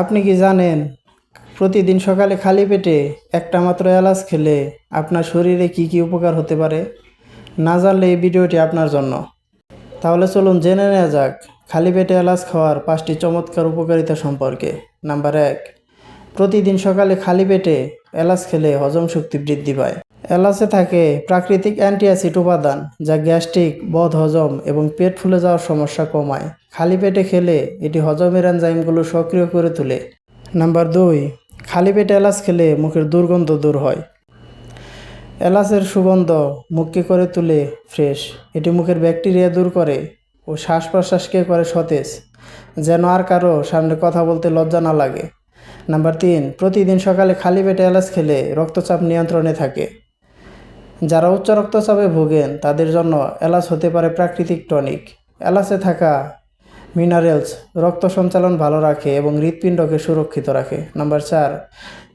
আপনি কি জানেন, প্রতিদিন সকালে খালি পেটে একটা মাত্র এলাচ খেলে আপনার শরীরে কি কি উপকার হতে পারে? না জানলে এই ভিডিওটি আপনার জন্য। তাহলে চলুন জেনে নেওয়া যাক, খালি পেটে এলাচ খাওয়ার পাঁচটি চমৎকার উপকারিতা সম্পর্কে। নাম্বার এক, প্রতিদিন সকালে খালি পেটে এলাচ খেলে হজম শক্তি বৃদ্ধি পায়। এলাচে থাকে প্রাকৃতিক অ্যান্টি অ্যাসিড উপাদান, যা গ্যাস্ট্রিক, বদ হজম এবং পেট ফুলে যাওয়ার সমস্যা কমায়। খালি পেটে খেলে এটি হজমের এনজাইমগুলো সক্রিয় করে তোলে। নাম্বার দুই, খালি পেটে এলাচ খেলে মুখের দুর্গন্ধ দূর হয়। এলাচের সুগন্ধ মুখকে করে তুলে ফ্রেশ, এটি মুখের ব্যাকটেরিয়া দূর করে ও শ্বাস প্রশ্বাসকে করে সতেজ, যেন আর কারও সামনে কথা বলতে লজ্জা না লাগে। নাম্বার তিন, প্রতিদিন সকালে খালি পেটে এলাচ খেলে রক্তচাপ নিয়ন্ত্রণে থাকে। যারা উচ্চ রক্তচাপে ভোগেন, তাদের জন্য এলাচ হতে পারে প্রাকৃতিক টনিক। এলাচে থাকা মিনারেলস রক্ত সঞ্চালন ভালো রাখে এবং হৃৎপিণ্ডকে সুরক্ষিত রাখে। নাম্বার চার,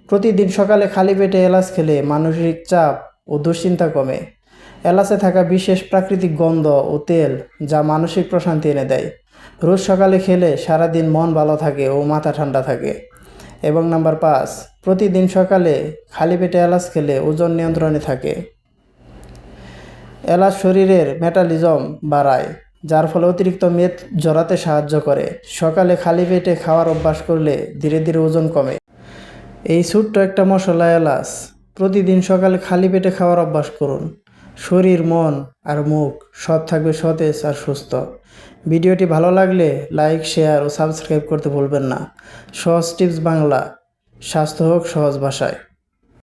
প্রতিদিন সকালে খালি পেটে এলাচ খেলে মানসিক চাপ ও দুশ্চিন্তা কমে। এলাচে থাকা বিশেষ প্রাকৃতিক গন্ধ ও তেল যা মানসিক প্রশান্তি এনে দেয়। রোজ সকালে খেলে সারাদিন মন ভালো থাকে ও মাথা ঠান্ডা থাকে। এবং নাম্বার পাঁচ, প্রতিদিন সকালে খালি পেটে এলাচ খেলে ওজন নিয়ন্ত্রণে থাকে। এলাচ শরীরের মেটালিজম বাড়ায়, যার ফলে অতিরিক্ত মেদ জড়াতে সাহায্য করে। সকালে খালি পেটে খাওয়ার অভ্যাস করলে ধীরে ধীরে ওজন কমে। এই ছোট্ট একটা মশলা এলাচ। প্রতিদিন সকালে খালি পেটে খাওয়ার অভ্যাস করুন। শরীর, মন আর মুখ সব থাকবে, সতেজ আর সুস্থ। ভিডিওটি ভালো লাগলে লাইক, শেয়ার ও সাবস্ক্রাইব করতে ভুলবেন না। সহজ টিপস বাংলা। স্বাস্থ্য হোক সহজ ভাষায়।